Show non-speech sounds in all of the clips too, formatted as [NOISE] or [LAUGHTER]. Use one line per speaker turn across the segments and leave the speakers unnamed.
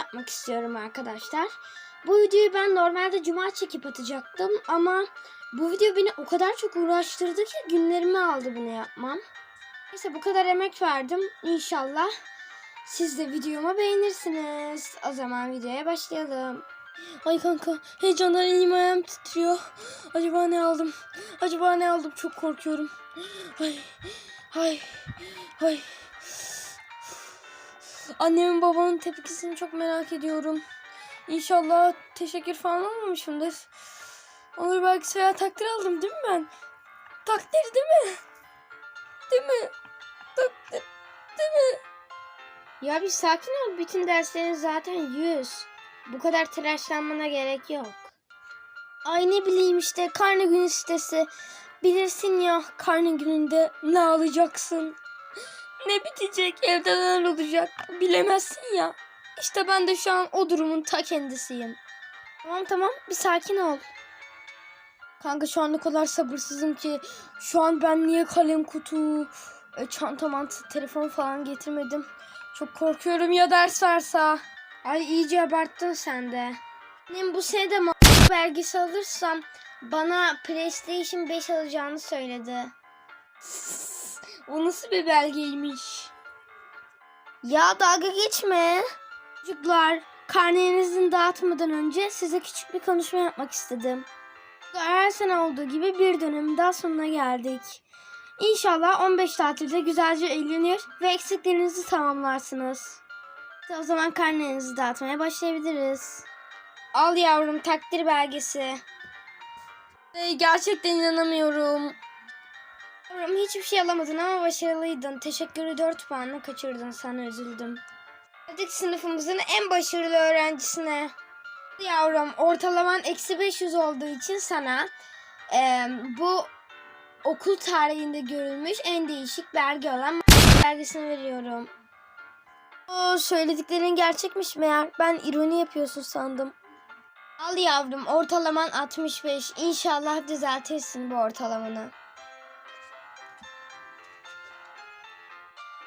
yapmak istiyorum arkadaşlar. Bu videoyu ben normalde cuma çekip atacaktım ama bu video beni o kadar çok uğraştırdı ki günlerimi aldı bunu yapmam. Neyse bu kadar emek verdim. İnşallah siz de videomu beğenirsiniz. O zaman videoya başlayalım. Ay kanka heyecandan elim ayağım titriyor. Acaba ne aldım? Acaba ne aldım? Çok korkuyorum. Ay, ay, ay. Annemin babamın tepkisini çok merak ediyorum. İnşallah teşekkür falan almamışımdır. Olur belki veya takdir aldım değil mi ben? Takdir değil mi? Değil mi? Takdir değil mi? Ya bir sakin ol. Bütün derslerin zaten 100. Bu kadar telaşlanmana gerek yok. Ay ne bileyim işte karne günü sitesi. Bilirsin ya karne gününde ne alacaksın? Ne bitecek evde neler olacak bilemezsin ya. İşte ben de şu an o durumun ta kendisiyim. Tamam tamam bir sakin ol. Kanka şu an ne kadar sabırsızım ki. Şu an ben niye kalem kutu, e, çanta mantı, telefon falan getirmedim. Çok korkuyorum ya ders varsa. Ay iyice abarttın sen de. Benim bu sene de ma- belgesi alırsam bana PlayStation 5 alacağını söyledi. O nasıl bir belgeymiş? Ya dalga geçme. Çocuklar, karnenizin dağıtmadan önce size küçük bir konuşma yapmak istedim. Her sene olduğu gibi bir dönemin daha sonuna geldik. İnşallah 15 tatilde güzelce eğlenir ve eksiklerinizi tamamlarsınız. İşte o zaman karnenizi dağıtmaya başlayabiliriz. Al yavrum takdir belgesi. Gerçekten inanamıyorum. Yavrum hiçbir şey alamadın ama başarılıydın. Teşekkürü 4 puanla kaçırdın sana üzüldüm. Geldik sınıfımızın en başarılı öğrencisine. Yavrum ortalaman eksi 500 olduğu için sana eee, bu okul tarihinde görülmüş en değişik belge olan belgesini veriyorum. O söylediklerin gerçekmiş meğer. Ben ironi yapıyorsun sandım. Al yavrum ortalaman 65. İnşallah düzeltirsin bu ortalamanı.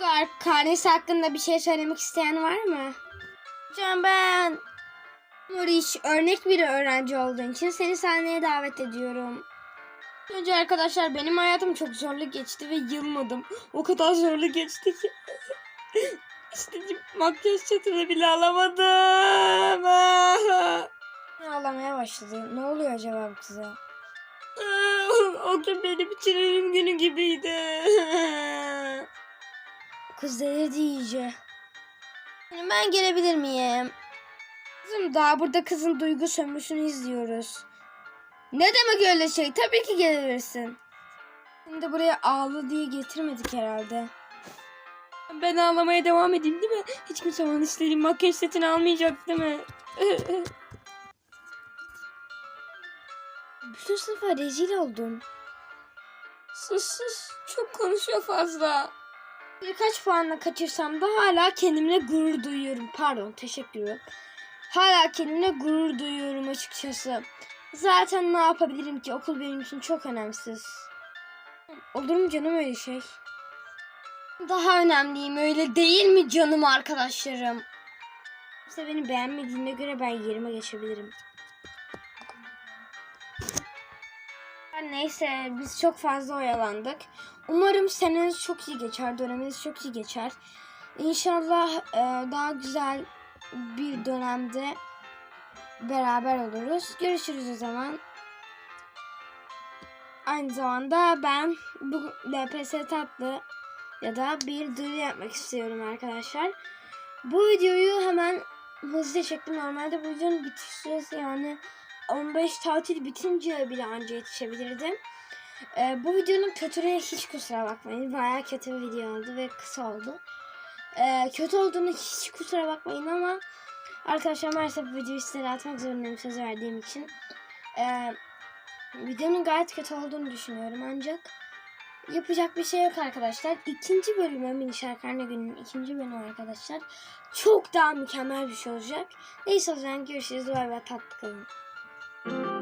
Çocuklar, karnesi hakkında bir şey söylemek isteyen var mı? Hocam ben Moriş örnek bir öğrenci olduğun için seni sahneye davet ediyorum. Önce arkadaşlar benim hayatım çok zorlu geçti ve yılmadım. O kadar zorlu geçti ki. [LAUGHS] İstediğim makyaj setini bile alamadım. [LAUGHS] Ağlamaya başladı. Ne oluyor acaba bu kıza? [LAUGHS] o gün benim için ölüm günü gibiydi. Kız delirdi iyice. Ben gelebilir miyim? Kızım daha burada kızın duygu sömürüsünü izliyoruz. Ne demek öyle şey? Tabii ki gelebilirsin. Şimdi buraya ağlı diye getirmedik herhalde. Ben ağlamaya devam edeyim değil mi? Hiç kimse bana istediğim makyaj setini almayacak değil mi? [LAUGHS] Bütün sınıfa rezil oldum. Sus sus. Çok konuşuyor fazla. Birkaç puanla kaçırsam da hala kendimle gurur duyuyorum. Pardon teşekkür ederim. Hala kendimle gurur duyuyorum açıkçası. Zaten ne yapabilirim ki okul benim için çok önemsiz. Olur mu canım öyle şey? Daha önemliyim öyle değil mi canım arkadaşlarım? Kimse beni beğenmediğine göre ben yerime geçebilirim. Neyse biz çok fazla oyalandık. Umarım seneniz çok iyi geçer, döneminiz çok iyi geçer. İnşallah e, daha güzel bir dönemde beraber oluruz. Görüşürüz o zaman. Aynı zamanda ben bu LPS tatlı ya da bir duyuru yapmak istiyorum arkadaşlar. Bu videoyu hemen hızlıca çektim. Normalde bu videonun bitiş yani 15 tatil bitince bile anca yetişebilirdim. Ee, bu videonun kötülüğüne hiç kusura bakmayın. Bayağı kötü bir video oldu ve kısa oldu. Ee, kötü olduğunu hiç kusura bakmayın ama arkadaşlar maalesef bu videoyu sizlere atmak zorundayım söz verdiğim için. Ee, videonun gayet kötü olduğunu düşünüyorum ancak yapacak bir şey yok arkadaşlar. İkinci bölümü mini şarkı günün ikinci bölümü arkadaşlar. Çok daha mükemmel bir şey olacak. Neyse o zaman görüşürüz. Bay bay tatlı kalın. Thank you.